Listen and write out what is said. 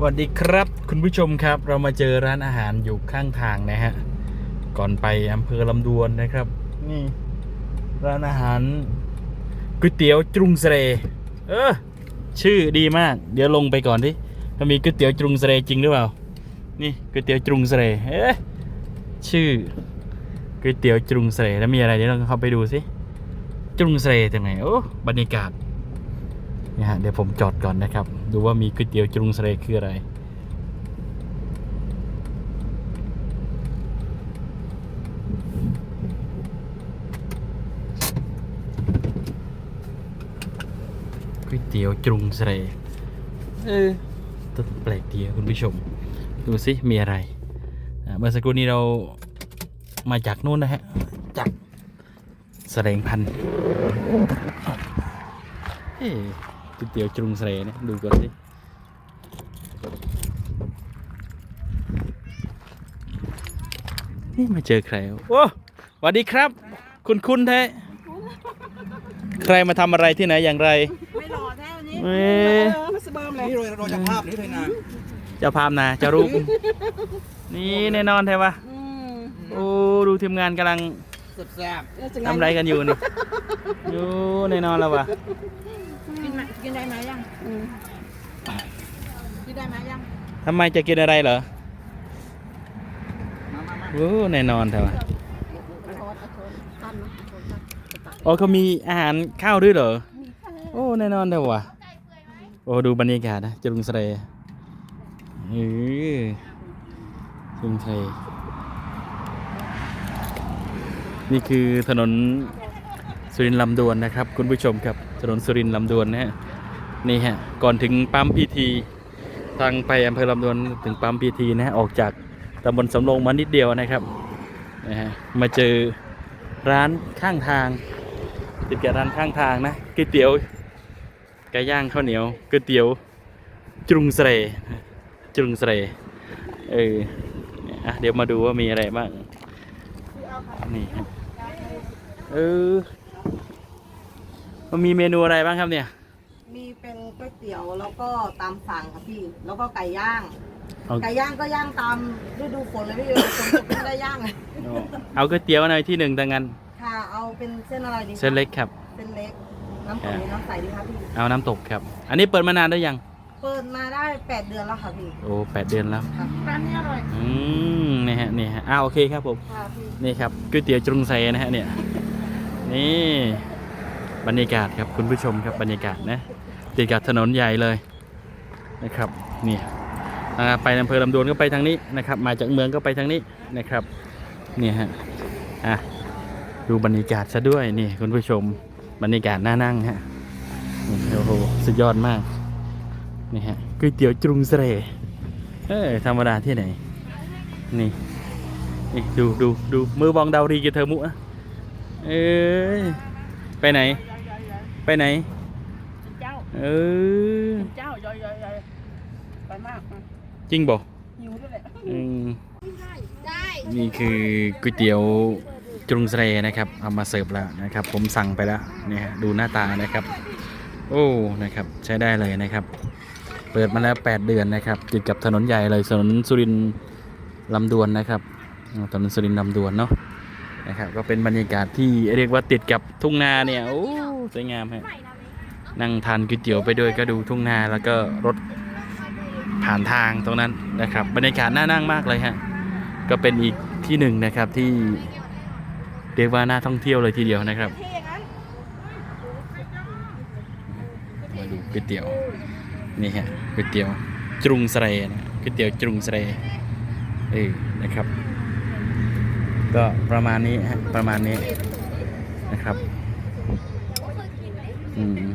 สวัสดีครับคุณผู้ชมครับ เรามาเจอร้านอาหารอยู่ข้างทางนะฮะ ก่อนไปอำเภอลำดวนนะครับ นี่ ร้านอาหารก๋วยเตี๋ยวจุงเสรเออ ชื่อดีมาก เดี๋ยวลงไปก่อนดิมันมีก๋วยเตี๋ยวจุงเสรจริงหรือเปล่า นี่ก๋วยเตี๋ยวจุงเสรเอ๊ะชื่อก๋วยเตี๋ยวจุงเสรแล้วมีอะไรเดี๋ยวเราเข้าไปดูสิจุงเสรตรงไหนโอ้บรรยากาศ นะฮะเดี๋ยวผมจอดก่อนนะครับ ดูว่ามีก๋วยเตี๋ยวจรุงเสรคืออะไรก๋วยเตี๋ยวจรุงเสรเออตัวแปลกดีคุณผู้ชม ดูสิมีอะไรเมื่อสักครู่นี้เรามาจากนู่นนะฮะ จากแสดงพันธุ์เฮ้ ก๋วยเตี๋ยวจรุงเสรเนี่ยดูก่อนสินี่มาเจอใครวะโอ้สวัสดีครับ คุณคุณแท้ใครมาทำอะไรที่ไหนอย่างไรไม่รอแท้วันนี้เอ้ยเออมาสเบิร์มเลยนี่โรยโรยจากภาพนี่เลยนะเจ้าภาพนะเจ้ารูปนี่แน่นอนแท้ปะอืมโอ้ดูทีมงานกำลังสุดแซ่บแล้วจะงทำอะไรกันอยู่นี่อยู่แน่นอนแล้ววะ กินไหมกินได้ไหมยังอืมกินได้ไหมยังทำไมจะกินอะไรเหรอมามามาโอ้แน่นอนแท้ปะเอาช้อนเอาช้อนตั้มนะเอาช้อนตั้มจะตักโอ้เขามีอาหารข้าวด้วยเหรอมีแค่โอ้แน่นอนเด้อว่ะโอ้ดูบรรยากาศนะจรุงเสรเออจรุงเสรนี่คือถนนสุรินทร์ลำดวนนะครับ คุณผู้ชมครับ ถนนสุรินทร์ลำดวนนะฮะ นี่ฮะ ก่อนถึงปั๊มพีทีทางไปอำเภอลำดวนถึงปั๊มพีทีนะฮะออกจากตำบลสำโรงมานิดเดียวนะครับนะฮะมาเจอร้านข้างทาง ติดกับร้านข้างทางนะก๋วยเตี๋ยวไก่ย่างข้าวเหนียวก๋วยเตี๋ยวจุงเสรจุงเสรเอออะเดี๋ยวมาดูว่ามีอะไรบ้างนี่เออมันมีเมนูอะไรบ้างครับเนี่ย มีเป็นก๋วยเตี๋ยวแล้วก็ตามสั่งค่ะพี่ แล้วก็ไก่ย่าง เอาไก่ย่างก็ย่างตามฤดูฝนเลยพี่ฝนตกไม่ได้ย่างเลยเอาก๋วยเตี๋ยวหน่อยที่หนึ่งดังนั้นค่ะ เอาเป็นเส้นอะไรดีคะเส้นเล็กครับ เส้นเล็ก น้ำตกหรือน้ำใสดีคะพี่ เอาน้ำตกครับ อันนี้เปิดมานานได้ยัง เปิดมาได้แปดเดือนแล้วค่ะพี่โอ้แปดเดือนแล้ว ค่ะร้านนี้อร่อยอืมนี่ฮะนี่ฮะอ้าวโอเคครับผม ค่ะพี่ นี่ครับก๋วยเตี๋ยวจรุงเซนะฮะเนี่ย นี่ บรรยากาศครับคุณผู้ชมครับบรรยากาศนะ ติดกับถนนใหญ่เลยนะครับนี่ไปอำเภอลำดวนก็ไปทางนี้นะครับ มาจากเมืองก็ไปทางนี้นะครับนี่ฮะอะดูบรรยากาศซะด้วยนี่คุณผู้ชมบรรยากาศน่านั่งฮะโอ้โหสุดยอดมากนี่ฮะก๋วยเตี๋ยวจุงเสรเออธรรมดาที่ไหนนี่นี่ดูดูดูมือบองดาวรีกีเธอมุอะเอ้ยไปไหน ไปไหน เจ้าเออเจ้าย่อยๆๆไปมากมาจริงบ่หิวด้วยแหละอืมนี่คือก๋วยเตี๋ยวจรุงเสรนะครับเอามาเสิร์ฟแล้วนะครับ ผมสั่งไปแล้วเนี่ยฮะดูหน้าตานะครับ โอ้นะครับใช้ได้เลยนะครับ เปิดมาแล้ว 8 เดือนนะครับติดกับถนนใหญ่เลยถนนสุรินทร์ลำดวนนะครับอ่าถนนสุรินทร์ลำดวนเนาะนะครับ ก็เป็นบรรยากาศที่เรียกว่าติดกับทุ่งนาเนี่ยโอ้สวยงามฮะ นั่งทานก๋วยเตี๋ยวไปด้วยก็ดูทุ่งนาแล้วก็รถผ่านทางตรงนั้นนะครับ บรรยากาศน่านั่งมากเลยฮะก็เป็นอีกที่หนึ่งนะครับที่เรียกว่าน่าท่องเที่ยวเลยทีเดียวนะครับมาดูก๋วยเตี๋ยวนี่ฮะก๋วยเตี๋ยวจรุงเสรนะก๋วยเตี๋ยวจรุงเรเออนะครับ ก็ประมาณนี้ฮะประมาณนี้นะครับอืม